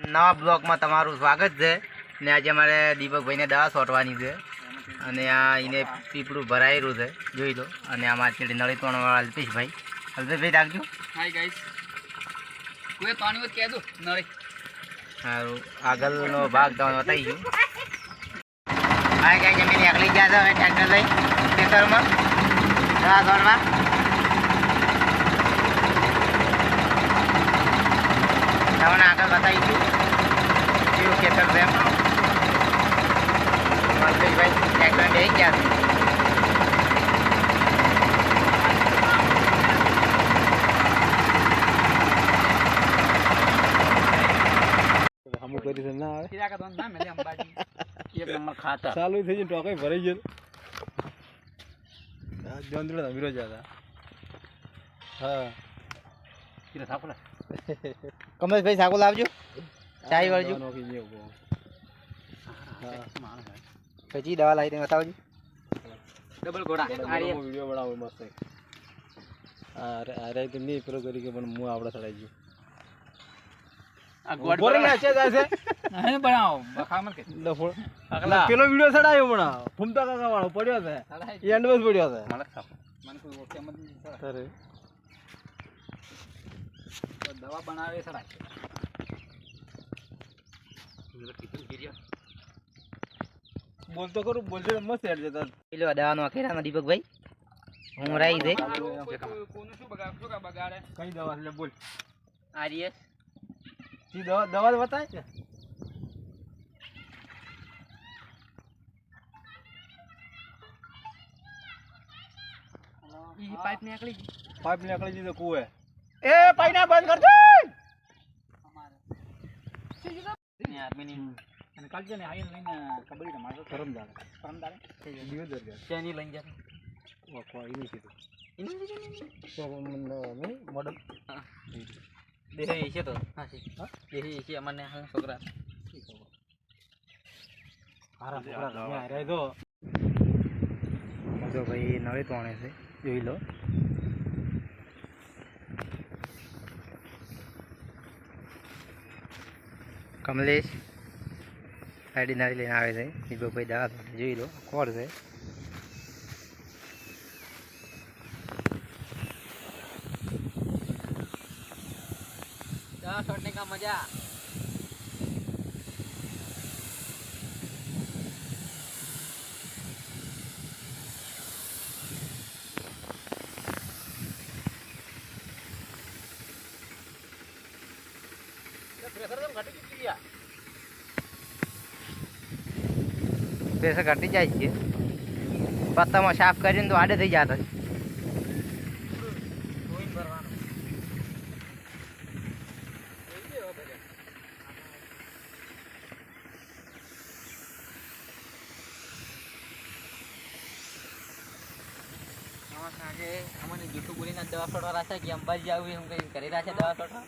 નવા બ્લોકમાં તમારું સ્વાગત છે. ને આજે અમારે દીપકભાઈને દવા છોટવાની છે. અને આ એને પીપળું ભરાયેલું છે. જોઈ લો. અને આ માર્કેટ નળી તોણવાળા અલ્પેશભાઈ. અલ્પેશભાઈ રાખજો હાય ગાઈસ કોઈ પાણી હોય કહેજો નળી. સારું. આગળનો ભાગ તમને બતાવી ગયો હાય કઈ જમીન એકલી ગયા છે હવે ટ્રેક્ટર લઈ. ખેતરમાં. દવા છોડવા તમને આગળ બતાવીશું. કેવું ખેતર છે એમ અલ્પેશભાઈ ટ્રેક્ટર બેસી ગયા છે અમુક કરી છે ના આવે કીધા કે તમને ના મળે અંબાજી એક નંબર ખાતા ચાલુ થઈ જાય ટોકાઈ ભરાઈ ગયો હા જોંદડો અમીરો જતા હા કીધા થાપલા કમલેશભાઈ સાકુ લાવજો ચાય વળજો. પછી દવા લાવી દે બતાવજો. ડબલ ઘોડા વીડિયો બનાવો મસ્ત અરે અરે તો નહીં પેલો કરી કે પણ હું આવડે ચડાઈ ગયો આ ગોડ ઊભો રહીને હશે જાય બનાવો. બખામત કે. ડફોળ. અગલા. પેલો વીડિયો ચડાયો હમણાં ફૂમતા કાકા વાળો પડ્યો છે. એન્ડ બસ પડ્યો છે. મળક થાપ મને કોઈ ઓકે મત અરે. દવા બનાવે સરાય બોલતો કરું બોલજો તો મસ્ત હેડ જતા. પેલો દવાનો અખેરામાં દીપકભાઈ હું રાઈ દે કોનું શું બગાડ શું કા બગાડે કઈ દવા છે? લે બોલ. આરએસ તી દવા દવા બતાય ને ઈ પાઇપ નીકળી પાઇપ નીકળી જતો કુએ એ પૈના બંધ કરજો અમારે ને આર્મીની અને કાલ છે ને આવીને લઈને કબડ્ડી રમાડતો કરમ દાડે પરમ દાડે દિવસ દર ગયા શેની લઈને ઈ નથી તો મોડલ દેહે છે તો હાસી દેહે છે અમને હા છોકરા હારા છોકરા જો ભાઈ નવે તોણે છે જોઈ લો કમલેશ ગાડી નાળી લઈને આવે છે. દીપકભાઈ દવા જોઈ લો કોણ છે? કા મજા? પ્રેશર ઘટી જાય છે. પત્તામાં સાફ કરીને તો આડે થઈ જતા. અમને જૂઠું બોલીને દવા છોડવા રાખે કે અંબાજી આવું એમ કરી રહ્યા છે દવા છોડવા?